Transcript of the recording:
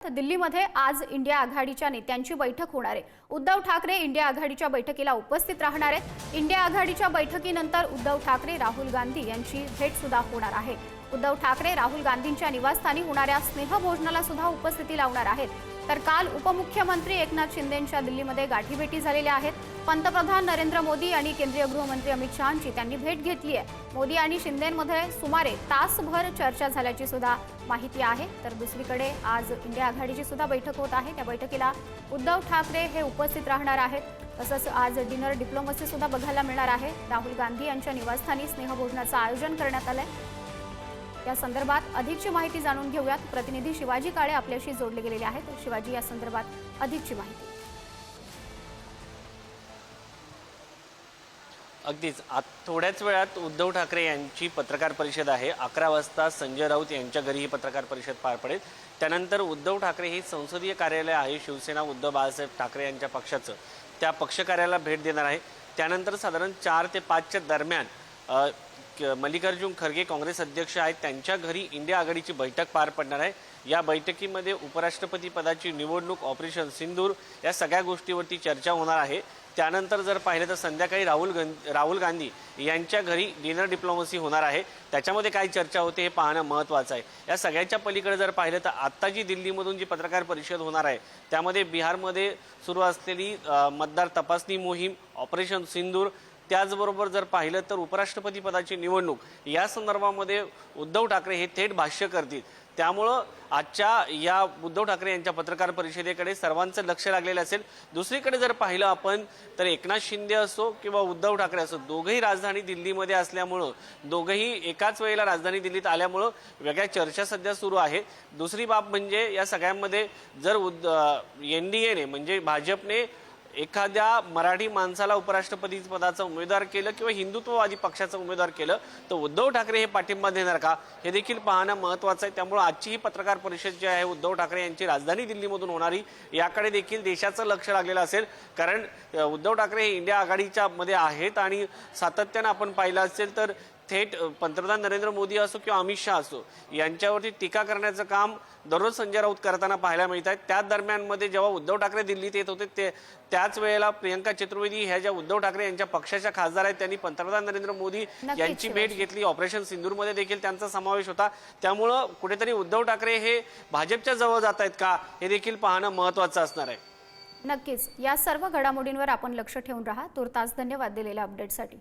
तर दिल्लीमध्ये आज इंडिया आघाडीच्या नेत्यांची बैठक होणार आहे. उद्धव ठाकरे इंडिया आघाडीच्या बैठकीला उपस्थित राहणार आहेत. इंडिया आघाडीच्या बैठकीनंतर उद्धव ठाकरे राहुल गांधी यांची भेट सुद्धा होणार आहे. उद्धव ठाकरे राहुल गांधींच्या निवासस्थानी होणाऱ्या स्नेहभोजनाला सुद्धा उपस्थिती लावणार आहेत. तर काल उपमुख्यमंत्री एकनाथ शिंदेंच्या दिल्लीमध्ये गाठीभेटी झालेल्या आहेत. पंतप्रधान नरेंद्र मोदी आणि केंद्रीय गृहमंत्री अमित शहाची त्यांनी भेट घेतली आहे. मोदी आणि शिंदेमध्ये सुमारे तासभर चर्चा झाल्याची सुद्धा माहिती आहे. तर दुसरीकडे आज इंडिया आघाडीची सुद्धा बैठक होत आहे. त्या बैठकीला उद्धव ठाकरे हे उपस्थित राहणार आहेत. तसंच आज डिनर डिप्लोमसी सुद्धा बघायला मिळणार आहे. राहुल गांधी यांच्या निवासस्थानी स्नेहभोजनाचं आयोजन करण्यात आलं आहे या संदर्भात अधिकची माहिती जाणून घेऊयात. प्रतिनिधी शिवाजी काळे आपल्याशी जोडले गेलेले आहेत. शिवाजी या संदर्भात अधिकची माहिती. अगदीच. आत थोड्याच वेळात उद्धव ठाकरे यांची पत्रकार परिषद आहे. अकरा वाजता संजय राऊत यांच्या घरी ही पत्रकार परिषद पार पडेल. त्यानंतर उद्धव ठाकरे हे संसदीय कार्यालय आहे. शिवसेना उद्धव बाळासाहेब ठाकरे यांच्या पक्षाचं. त्या पक्ष कार्यालयाला भेट देणार आहे. त्यानंतर साधारण चार ते पाचच्या दरम्यान मल्लिकार्जुन खरगे काँग्रेस अध्यक्ष आहेत. त्यांच्या घरी इंडिया आघाडीची बैठक पार पडणार आहे. या बैठकीमध्ये उपराष्ट्रपती पदाची निवडणूक ऑपरेशन सिंदूर या सगळ्या गोष्टीवरती चर्चा होणार आहे. त्यानंतर जर पाहिलं तर संध्याकाळी राहुल गांधी राहुल गांधी यांच्या घरी डिनर डिप्लोमसी होणार आहे. त्याच्यामध्ये काय चर्चा होते हे पाहणं महत्त्वाचं आहे. या सगळ्याच्या पलीकडे जर पाहिलं तर आत्ता जी दिल्लीमधून जी पत्रकार परिषद होणार आहे त्यामध्ये बिहारमध्ये सुरू असलेली मतदार तपासणी मोहीम ऑपरेशन सिंदूर त्याचबरोबर जर पाहिलं तर उपराष्ट्रपती पदाची निवडणूक या संदर्भामध्ये उद्धव ठाकरे हे थेट भाष्य करतील. त्यामुळं आजच्या या उद्धव ठाकरे यांच्या पत्रकार परिषदेकडे सर्वांचं लक्ष लागलेलं असेल. दुसरीकडे जर पाहिलं आपण तर एकनाथ शिंदे असो किंवा उद्धव ठाकरे असो दोघंही राजधानी दिल्लीमध्ये असल्यामुळं दोघंही एकाच वेळेला राजधानी दिल्लीत आल्यामुळं वेगळ्या चर्चा सध्या सुरू आहे. दुसरी बाब म्हणजे या सगळ्यांमध्ये जर उद एन डी एने म्हणजे भाजपने एखाद्या मराठी माणसाला उपराष्ट्रपती पदाचा उमेदवार केलं किंवा हिंदुत्ववादी पक्षाचा उमेदवार केलं तर उद्धव ठाकरे हे पाठिंबा देणार का? हे देखील पाहणं महत्वाचं आहे. त्यामुळे आजची ही पत्रकार परिषद जी आहे उद्धव ठाकरे यांची राजधानी दिल्लीमधून होणारी याकडे देखील देशाचं लक्ष लागलेलं असेल. कारण उद्धव ठाकरे हे इंडिया आघाडीच्या मध्ये आहेत आणि सातत्यानं आपण पाहिलं असेल तर थेट पंतप्रधान नरेंद्र मोदी असो किंवा अमित शहा असो यांच्यावरती टीका करण्याचं काम दररोज संजय राऊत करताना पाहायला मिळत आहे. त्याच दरम्यानमध्ये जेव्हा उद्धव ठाकरे दिल्लीत येत होते ते त्याच वेळेला प्रियंका चतुर्वेदी ह्या ज्या उद्धव ठाकरे यांच्या पक्षाच्या खासदार आहेत त्यांनी पंतप्रधान नरेंद्र मोदी यांची भेट घेतली. ऑपरेशन सिंदूरमध्ये देखील त्यांचा समावेश होता. त्यामुळं कुठेतरी उद्धव ठाकरे हे भाजपच्या जवळ जात आहेत का हे देखील पाहणं महत्वाचं असणार आहे. नक्कीच. या सर्व घडामोडींवर आपण लक्ष ठेवून राहा. तुर्तास धन्यवाद दिलेल्या अपडेटसाठी